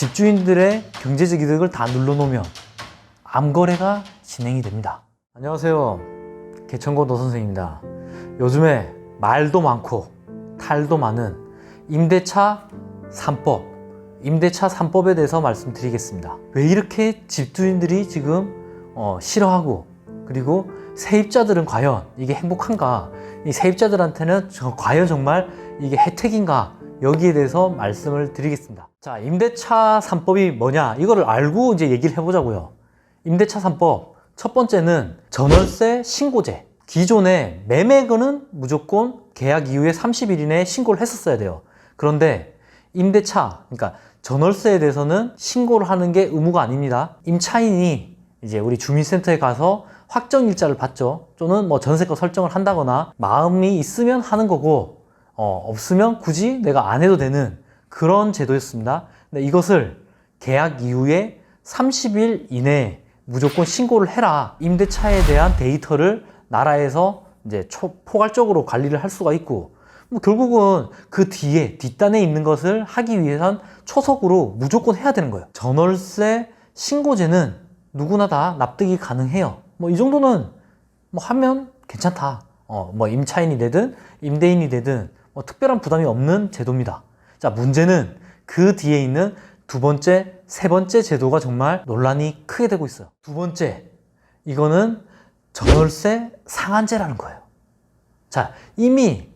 집주인들의 경제적 이득을 다 눌러놓으면 암거래가 진행이 됩니다. 안녕하세요. 개천고 노선생입니다. 요즘에 말도 많고 탈도 많은 임대차 3법, 임대차 3법에 대해서 말씀드리겠습니다. 왜 이렇게 집주인들이 지금 어, 싫어하고 그리고 세입자들은 과연 이게 행복한가? 이 세입자들한테는 저- 과연 정말 이게 혜택인가? 여기에 대해서 말씀을 드리겠습니다. 자, 임대차 3법이 뭐냐? 이거를 알고 이제 얘기를 해보자고요. 임대차 3법. 첫 번째는 전월세 신고제. 기존에 매매건은 무조건 계약 이후에 30일 이내에 신고를 했었어야 돼요. 그런데 임대차, 그러니까 전월세에 대해서는 신고를 하는 게 의무가 아닙니다. 임차인이 이제 우리 주민센터에 가서 확정 일자를 받죠. 또는 뭐 전세가 설정을 한다거나 마음이 있으면 하는 거고 어, 없으면 굳이 내가 안 해도 되는 그런 제도였습니다. 근데 이것을 계약 이후에 30일 이내에 무조건 신고를 해라. 임대차에 대한 데이터를 나라에서 이제 초, 포괄적으로 관리를 할 수가 있고 뭐 결국은 그 뒤에 뒷단에 있는 것을 하기 위해선 초석으로 무조건 해야 되는 거예요. 전월세 신고제는 누구나 다 납득이 가능해요. 뭐 이 정도는 뭐 하면 괜찮다. 어, 뭐 임차인이 되든 임대인이 되든 뭐 특별한 부담이 없는 제도입니다. 자, 문제는 그 뒤에 있는 두 번째, 세 번째 제도가 정말 논란이 크게 되고 있어요. 두 번째, 이거는 전월세 상한제라는 거예요. 자, 이미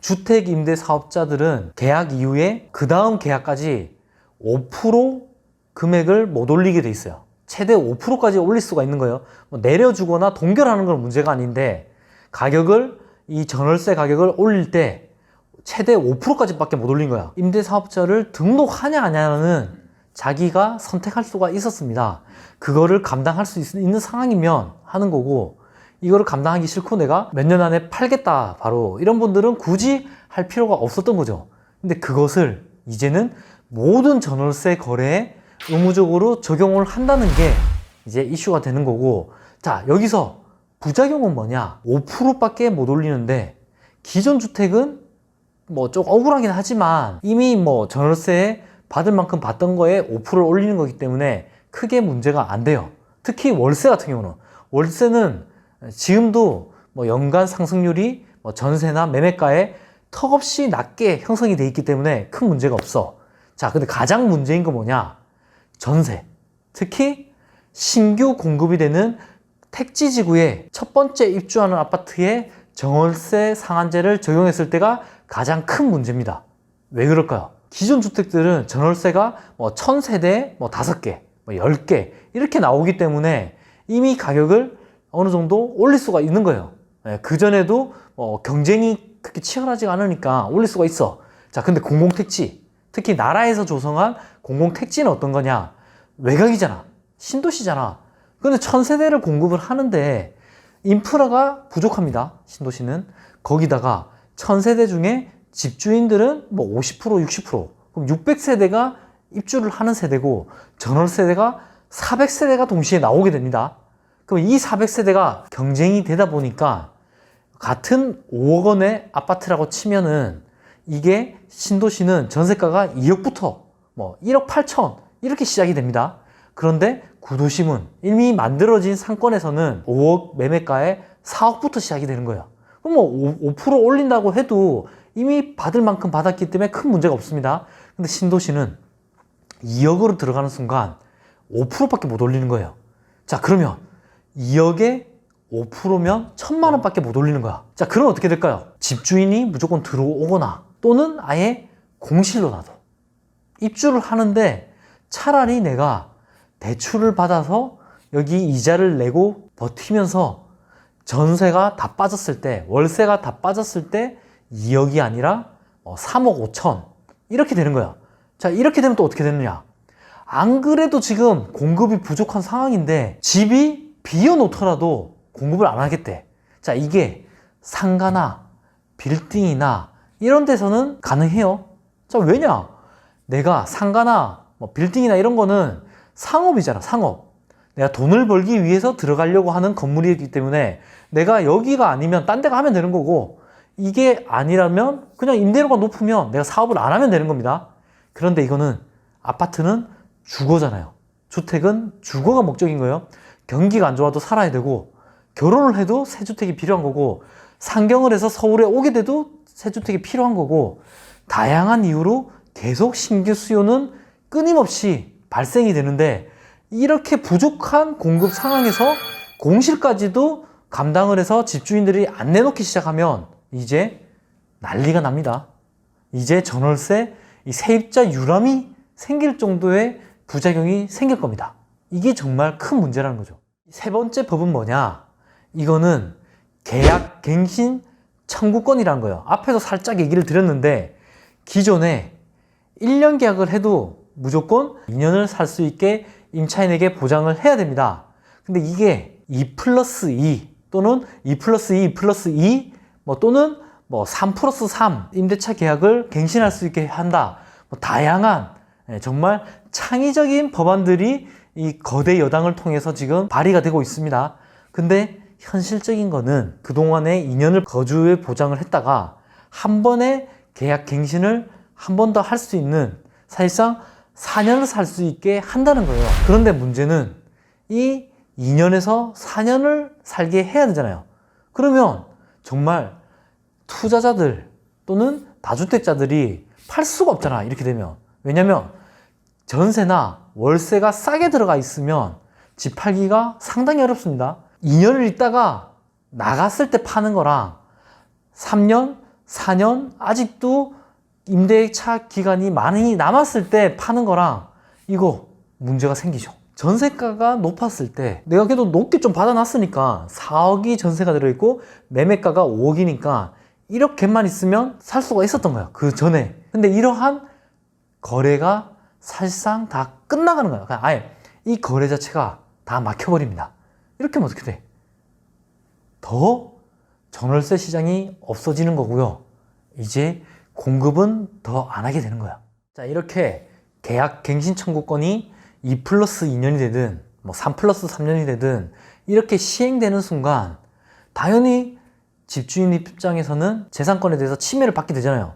주택 임대 사업자들은 계약 이후에 그 다음 계약까지 5% 금액을 못 올리게 돼 있어요. 최대 5%까지 올릴 수가 있는 거예요. 뭐 내려주거나 동결하는 건 문제가 아닌데 가격을 이 전월세 가격을 올릴 때 최대 5%까지밖에 못 올린 거야. 임대 사업자를 등록하냐 아냐는 자기가 선택할 수가 있었습니다. 그거를 감당할 수 있- 있는 상황이면 하는 거고 이거를 감당하기 싫고 내가 몇 년 안에 팔겠다 바로 이런 분들은 굳이 할 필요가 없었던 거죠. 근데 그것을 이제는 모든 전월세 거래에 의무적으로 적용을 한다는 게 이제 이슈가 되는 거고 자 여기서 부작용은 뭐냐 5%밖에 못 올리는데 기존 주택은 뭐 좀 억울하긴 하지만 이미 뭐 전월세 받을 만큼 받던 거에 5%를 올리는 거기 때문에 크게 문제가 안 돼요. 특히 월세 같은 경우는 월세는 지금도 뭐 연간 상승률이 뭐 전세나 매매가에 턱없이 낮게 형성이 돼 있기 때문에 큰 문제가 없어. 자, 근데 가장 문제인 거 뭐냐? 전세. 특히 신규 공급이 되는 택지 지구에 첫 번째 입주하는 아파트에 정월세 상한제를 적용했을 때가 가장 큰 문제입니다. 왜 그럴까요? 기존 주택들은 전월세가 뭐 1000세대 뭐 5개, 뭐 10개 이렇게 나오기 때문에 이미 가격을 어느 정도 올릴 수가 있는 거예요. 그 전에도 뭐 경쟁이 그렇게 치열하지가 않으니까 올릴 수가 있어. 자, 근데 공공택지, 특히 나라에서 조성한 공공택지는 어떤 거냐? 외곽이잖아. 신도시잖아. 근데 천세대를 공급을 하는데 인프라가 부족합니다. 신도시는. 거기다가 천세대 중에 집주인들은 뭐 50%, 60%. 그럼 600세대가 입주를 하는 세대고 전월 세대가 400세대가 동시에 나오게 됩니다. 그럼 이 400세대가 경쟁이 되다 보니까 같은 5억 원의 아파트라고 치면은 이게 신도시는 전세가가 2억부터 뭐 1억 8천 이렇게 시작이 됩니다. 그런데 구도심은 이미 만들어진 상권에서는 5억 매매가에 4억부터 시작이 되는 거예요. 그럼 뭐 5% 올린다고 해도 이미 받을 만큼 받았기 때문에 큰 문제가 없습니다. 근데 신도시는 2억으로 들어가는 순간 5%밖에 못 올리는 거예요. 자, 그러면 2억에 5%면 천만 원밖에 못 올리는 거야. 자, 그럼 어떻게 될까요? 집주인이 무조건 들어오거나 또는 아예 공실로 놔둬. 입주를 하는데 차라리 내가 대출을 받아서 여기 이자를 내고 버티면서 전세가 다 빠졌을 때, 월세가 다 빠졌을 때 2억이 아니라 어, 3억 5천 이렇게 되는 거야. 자, 이렇게 되면 또 어떻게 되느냐? 안 그래도 지금 공급이 부족한 상황인데 집이 비어놓더라도 공급을 안 하겠대. 자, 이게 상가나 빌딩이나 이런 데서는 가능해요. 자, 왜냐? 내가 상가나 뭐 빌딩이나 이런 거는 상업이잖아, 상업. 내가 돈을 벌기 위해서 들어가려고 하는 건물이기 때문에 내가 여기가 아니면 딴 데가 하면 되는 거고 이게 아니라면 그냥 임대료가 높으면 내가 사업을 안 하면 되는 겁니다. 그런데 이거는 아파트는 주거잖아요. 주택은 주거가 목적인 거예요. 경기가 안 좋아도 살아야 되고 결혼을 해도 새 주택이 필요한 거고 상경을 해서 서울에 오게 돼도 새 주택이 필요한 거고 다양한 이유로 계속 신규 수요는 끊임없이 발생이 되는데 이렇게 부족한 공급 상황에서 공실까지도 감당을 해서 집주인들이 안 내놓기 시작하면 이제 난리가 납니다. 이제 전월세 이 세입자 유람이 생길 정도의 부작용이 생길 겁니다. 이게 정말 큰 문제라는 거죠. 세 번째 법은 뭐냐? 이거는 계약 갱신 청구권이라는 거예요. 앞에서 살짝 얘기를 드렸는데 기존에 1년 계약을 해도 무조건 2년을 살 수 있게 임차인에게 보장을 해야 됩니다. 근데 이게 2 플러스 2 또는 2 플러스 2 플러스 2 뭐 또는 뭐 3 플러스 3 임대차 계약을 갱신할 수 있게 한다. 뭐 다양한 예, 정말 창의적인 법안들이 이 거대 여당을 통해서 지금 발의가 되고 있습니다. 근데 현실적인 거는 그동안에 2년을 거주의 보장을 했다가 한 번에 계약 갱신을 한 번 더 할 수 있는 사실상 4년을 살 수 있게 한다는 거예요. 그런데 문제는 이 2년에서 4년을 살게 해야 되잖아요. 그러면 정말 투자자들 또는 다주택자들이 팔 수가 없잖아. 이렇게 되면. 왜냐면 전세나 월세가 싸게 들어가 있으면 집 팔기가 상당히 어렵습니다. 2년을 있다가 나갔을 때 파는 거랑 3년, 4년 아직도 임대차 기간이 많이 남았을 때 파는 거랑 이거 문제가 생기죠. 전세가가 높았을 때 내가 그래도 높게 좀 받아놨으니까 4억이 전세가 들어있고 매매가가 5억이니까 이렇게만 있으면 살 수가 있었던 거야. 그 전에. 근데 이러한 거래가 사실상 다 끝나가는 거야. 그냥 아예 이 거래 자체가 다 막혀버립니다. 이렇게 하면 어떻게 돼? 더 전월세 시장이 없어지는 거고요. 이제 공급은 더 안 하게 되는 거야. 자, 이렇게 계약 갱신 청구권이 2 플러스 2년이 되든 뭐3 플러스 3년이 되든 이렇게 시행되는 순간 당연히 집주인 입장에서는 재산권에 대해서 침해를 받게 되잖아요.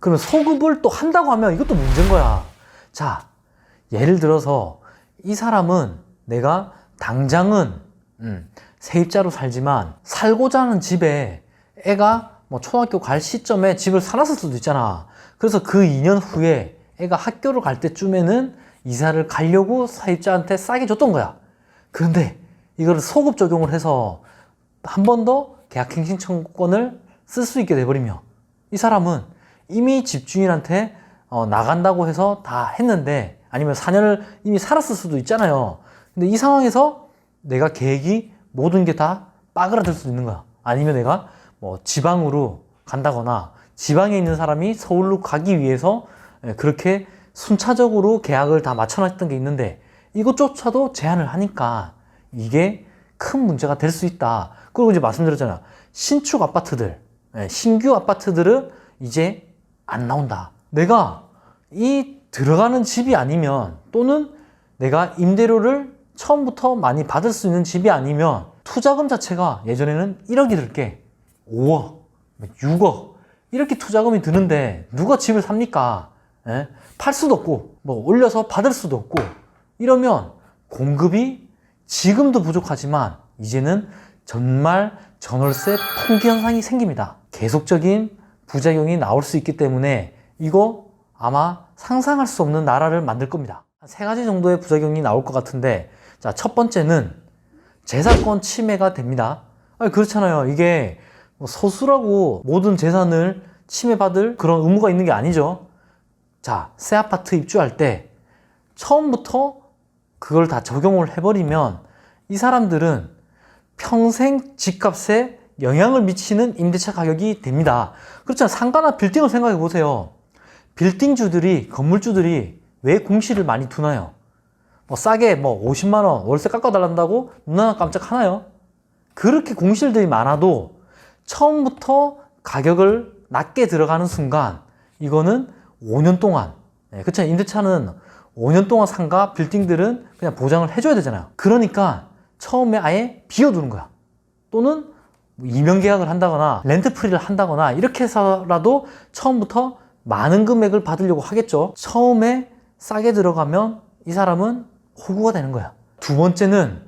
그러면 소급을 또 한다고 하면 이것도 문제인 거야. 자, 예를 들어서 이 사람은 내가 당장은 음, 세입자로 살지만 살고자 하는 집에 애가 뭐 초등학교 갈 시점에 집을 살았을 수도 있잖아. 그래서 그 2년 후에 애가 학교를 갈 때쯤에는 이사를 가려고 세입자한테 싸게 줬던 거야. 그런데 이거를 소급 적용을 해서 한 번 더 계약갱신 청구권을 쓸 수 있게 돼버리면 이 사람은 이미 집주인한테 어, 나간다고 해서 다 했는데 아니면 4년을 이미 살았을 수도 있잖아요. 근데 이 상황에서 내가 계획이 모든 게 다 빠그라들 수 있는 거야. 아니면 내가 뭐 지방으로 간다거나 지방에 있는 사람이 서울로 가기 위해서 예, 그렇게 순차적으로 계약을 다 맞춰놨던 게 있는데 이것조차도 제한을 하니까 이게 큰 문제가 될 수 있다. 그리고 이제 말씀드렸잖아. 신축 아파트들, 예, 신규 아파트들은 이제 안 나온다. 내가 이 들어가는 집이 아니면 또는 내가 임대료를 처음부터 많이 받을 수 있는 집이 아니면 투자금 자체가 예전에는 1억이 들게 5억, 6억 이렇게 투자금이 드는데 누가 집을 삽니까? 예? 팔 수도 없고 뭐 올려서 받을 수도 없고 이러면 공급이 지금도 부족하지만 이제는 정말 전월세 통기 현상이 생깁니다. 계속적인 부작용이 나올 수 있기 때문에 이거 아마 상상할 수 없는 나라를 만들 겁니다. 한세 가지 정도의 부작용이 나올 것 같은데 자, 첫 번째는 재산권 침해가 됩니다. 아니, 그렇잖아요. 이게 뭐 소수라고 모든 재산을 침해받을 그런 의무가 있는 게 아니죠. 자, 새 아파트 입주할 때 처음부터 그걸 다 적용을 해버리면 이 사람들은 평생 집값에 영향을 미치는 임대차 가격이 됩니다. 그렇잖아요. 상가나 빌딩을 생각해 보세요. 빌딩주들이, 건물주들이 왜 공시를 많이 두나요? 뭐 싸게 뭐 50만원 월세 깎아달란다고 눈 하나 깜짝 하나요? 그렇게 공실들이 많아도 처음부터 가격을 낮게 들어가는 순간 이거는 5년 동안 예, 그렇죠. 임대차는 5년 동안 상가 빌딩들은 그냥 보장을 해줘야 되잖아요. 그러니까 처음에 아예 비워두는 거야. 또는 뭐 이명 계약을 한다거나 렌트 프리를 한다거나 이렇게 해서라도 처음부터 많은 금액을 받으려고 하겠죠. 처음에 싸게 들어가면 이 사람은 호구가 되는 거야. 두 번째는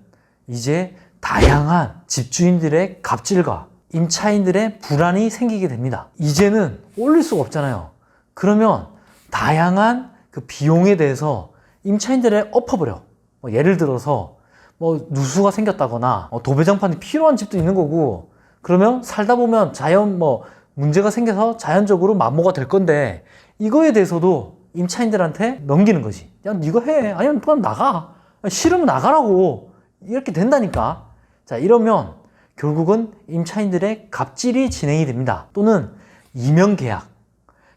이제 다양한 집주인들의 갑질과 임차인들의 불안이 생기게 됩니다. 이제는 올릴 수가 없잖아요. 그러면 다양한 그 비용에 대해서 임차인들의 엎어버려. 뭐 예를 들어서 뭐 누수가 생겼다거나 어, 도배장판이 필요한 집도 있는 거고 그러면 살다 보면 자연 뭐 문제가 생겨서 자연적으로 마모가 될 건데 이거에 대해서도 임차인들한테 넘기는 거지. 야, 이거 해. 아니면 그냥 나가. 싫으면 나가라고. 이렇게 된다니까. 자, 이러면 결국은 임차인들의 갑질이 진행이 됩니다. 또는 이명 계약.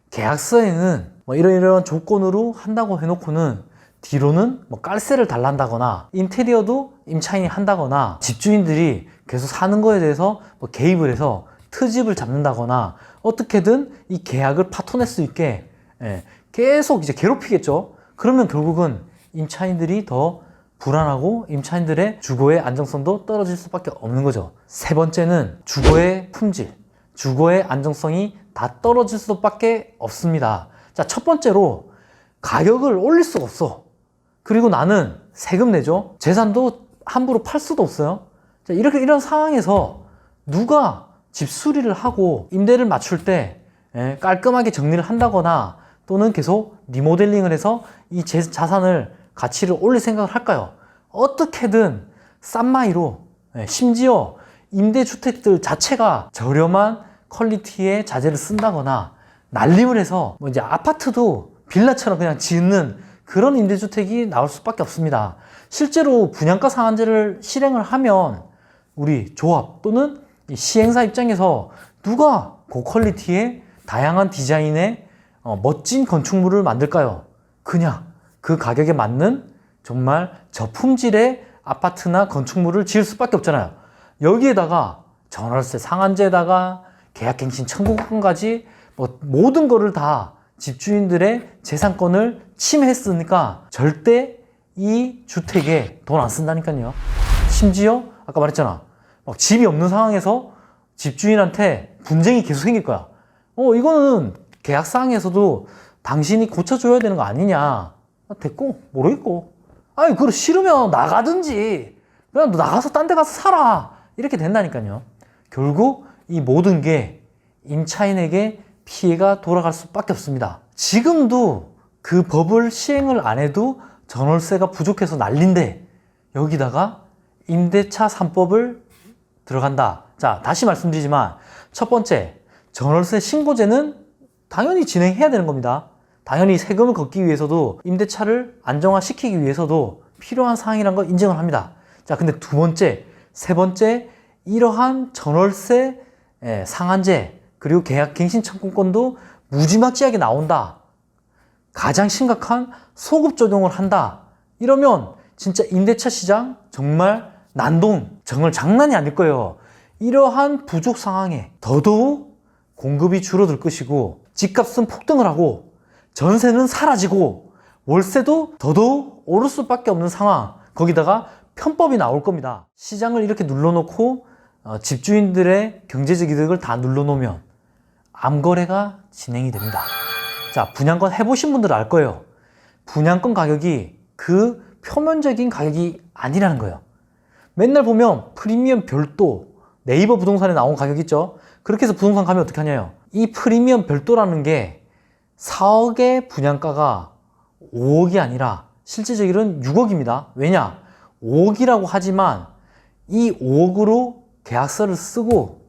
계약서에는 뭐 이러이러한 조건으로 한다고 해놓고는 뒤로는 뭐 깔세를 달란다거나 인테리어도 임차인이 한다거나 집주인들이 계속 사는 거에 대해서 뭐 개입을 해서 트집을 잡는다거나 어떻게든 이 계약을 파토낼 수 있게 예, 계속 이제 괴롭히겠죠. 그러면 결국은 임차인들이 더 불안하고 임차인들의 주거의 안정성도 떨어질 수밖에 없는 거죠. 세 번째는 주거의 품질, 주거의 안정성이 다 떨어질 수밖에 없습니다. 자, 첫 번째로 가격을 올릴 수가 없어. 그리고 나는 세금 내죠. 재산도 함부로 팔 수도 없어요. 자, 이렇게 이런 상황에서 누가 집 수리를 하고 임대를 맞출 때 예, 깔끔하게 정리를 한다거나 또는 계속 리모델링을 해서 이 재- 자산을 가치를 올릴 생각을 할까요? 어떻게든 싼 마이로 예, 심지어 임대주택들 자체가 저렴한 퀄리티의 자재를 쓴다거나 날림을 해서 뭐 이제 아파트도 빌라처럼 그냥 짓는 그런 임대주택이 나올 수밖에 없습니다. 실제로 분양가 상한제를 실행을 하면 우리 조합 또는 이 시행사 입장에서 누가 고퀄리티의 다양한 디자인의 어, 멋진 건축물을 만들까요? 그냥 그 가격에 맞는 정말 저품질의 아파트나 건축물을 지을 수밖에 없잖아요. 여기에다가 전월세 상한제에다가 계약갱신 청구권까지 뭐 모든 거를 다 집주인들의 재산권을 침해했으니까 절대 이 주택에 돈 안 쓴다니까요. 심지어 아까 말했잖아. 막 집이 없는 상황에서 집주인한테 분쟁이 계속 생길 거야. 어, 이거는 계약사항에서도 당신이 고쳐줘야 되는 거 아니냐. 아, 됐고, 모르겠고. 아니, 그거 싫으면 나가든지. 그냥 너 나가서 딴 데 가서 살아. 이렇게 된다니까요. 결국 이 모든 게 임차인에게 피해가 돌아갈 수밖에 없습니다. 지금도 그 법을 시행을 안 해도 전월세가 부족해서 난린데 여기다가 임대차 3법을 들어간다. 자, 다시 말씀드리지만 첫 번째, 전월세 신고제는 당연히 진행해야 되는 겁니다. 당연히 세금을 걷기 위해서도 임대차를 안정화시키기 위해서도 필요한 사항이란 걸 인정을 합니다. 자, 근데 두 번째, 세 번째, 이러한 전월세 예, 상한제 그리고 계약 갱신 청구권도 무지막지하게 나온다. 가장 심각한 소급 적용을 한다. 이러면 진짜 임대차 시장 정말 난동, 정말 장난이 아닐 거예요. 이러한 부족 상황에 더더욱 공급이 줄어들 것이고 집값은 폭등을 하고 전세는 사라지고 월세도 더더욱 오를 수밖에 없는 상황. 거기다가 편법이 나올 겁니다. 시장을 이렇게 눌러놓고 어, 집주인들의 경제적 이득을 다 눌러놓으면 암거래가 진행이 됩니다. 자, 분양권 해보신 분들은 알 거예요. 분양권 가격이 그 표면적인 가격이 아니라는 거예요. 맨날 보면 프리미엄 별도 네이버 부동산에 나온 가격 있죠? 그렇게 해서 부동산 가면 어떻게 하냐요? 이 프리미엄 별도라는 게 4억의 분양가가 5억이 아니라 실질적으로는 6억입니다. 왜냐? 5억이라고 하지만 이 5억으로 계약서를 쓰고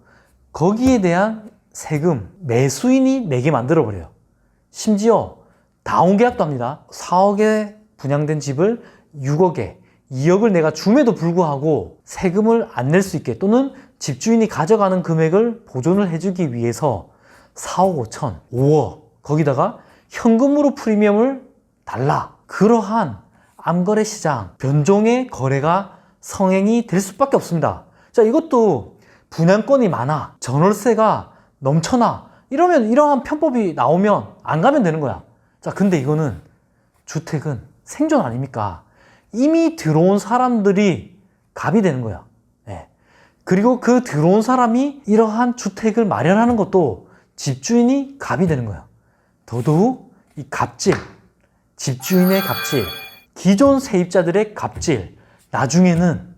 거기에 대한 세금 매수인이 내게 만들어 버려요. 심지어 다운 계약도 합니다. 4억에 분양된 집을 6억에 2억을 내가 줌에도 불구하고 세금을 안 낼 수 있게 또는 집주인이 가져가는 금액을 보존을 해주기 위해서 4억 5천, 5억 거기다가 현금으로 프리미엄을 달라. 그러한 암거래 시장, 변종의 거래가 성행이 될 수밖에 없습니다. 자, 이것도 분양권이 많아. 전월세가 넘쳐나. 이러면 이러한 편법이 나오면 안 가면 되는 거야. 자, 근데 이거는 주택은 생존 아닙니까? 이미 들어온 사람들이 갑이 되는 거야. 예. 그리고 그 들어온 사람이 이러한 주택을 마련하는 것도 집주인이 갑이 되는 거야. 더더욱 이 갑질, 집주인의 갑질, 기존 세입자들의 갑질, 나중에는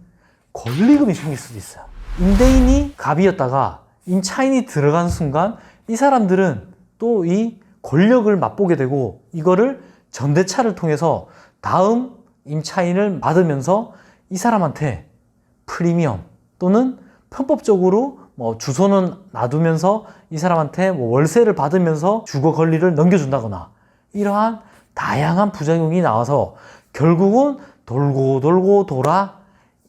권리금이 생길 수도 있어요. 임대인이 갑이었다가 임차인이 들어간 순간 이 사람들은 또 이 권력을 맛보게 되고 이거를 전대차를 통해서 다음 임차인을 받으면서 이 사람한테 프리미엄 또는 편법적으로 뭐 주소는 놔두면서 이 사람한테 뭐 월세를 받으면서 주거 권리를 넘겨준다거나 이러한 다양한 부작용이 나와서 결국은 돌고 돌고 돌아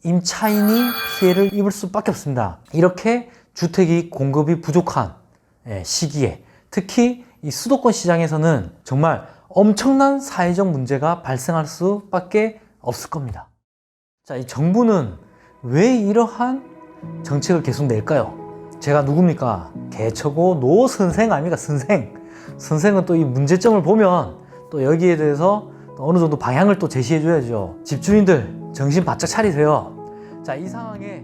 임차인이 피해를 입을 수밖에 없습니다. 이렇게 주택이 공급이 부족한 예, 시기에 특히 이 수도권 시장에서는 정말 엄청난 사회적 문제가 발생할 수밖에 없을 겁니다. 자, 이 정부는 왜 이러한 정책을 계속 낼까요? 제가 누굽니까? 개처고 노 선생 아닙니까? 선생. 선생은 또 이 문제점을 보면 또 여기에 대해서 또 어느 정도 방향을 또 제시해 줘야죠. 집주인들 정신 바짝 차리세요. 자, 이 상황에